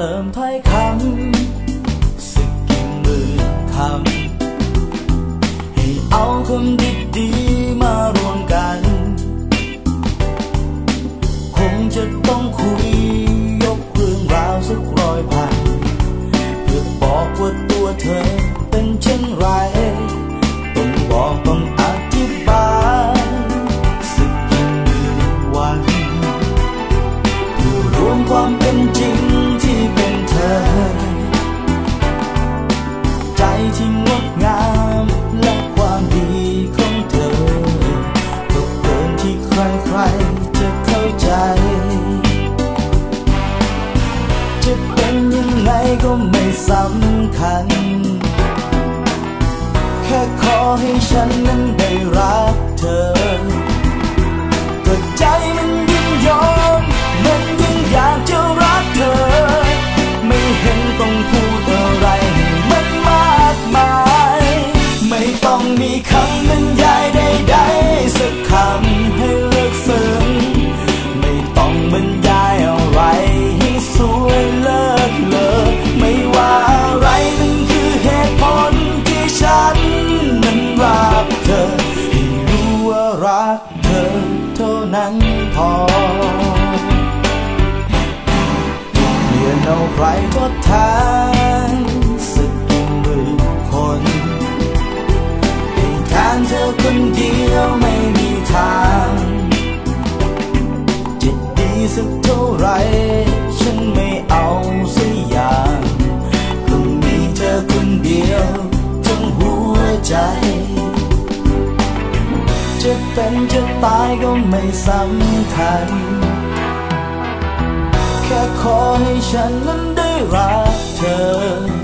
ติมถ้อยคำสึกกินมือทำให้เอาคำดีๆมารวมกัน คงจะต้องคุย คัญ แค่ขอให้ฉันนั้นได้รักเธอ นั้นพอเปลี่ยนเอาใครทดแทนสักกี่หมื่นคนให้แทนเธอคนเดียวไม่มีทางจะดีสักเท่าไรฉันไม่เอาสักอย่างต้องมีเธอคนเดียวทั้งหัวใจ เป็นจะตายก็ไม่สำคัญ แค่ขอให้ฉันนั้นได้รักเธอ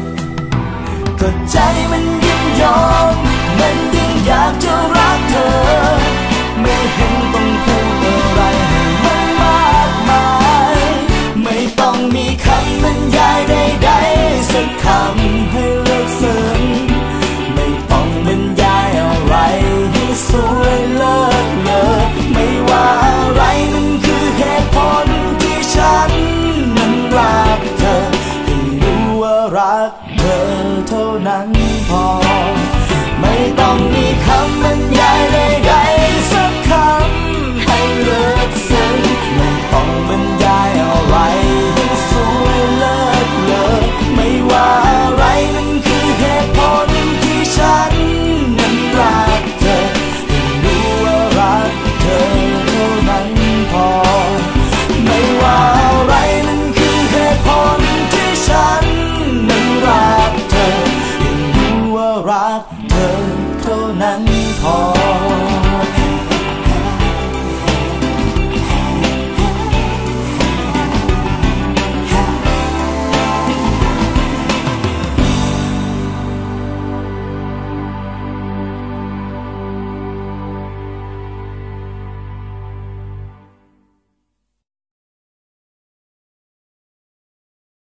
รักเธอเท่านั้นพอ ไม่ต้องมีคำบรรยายใดๆ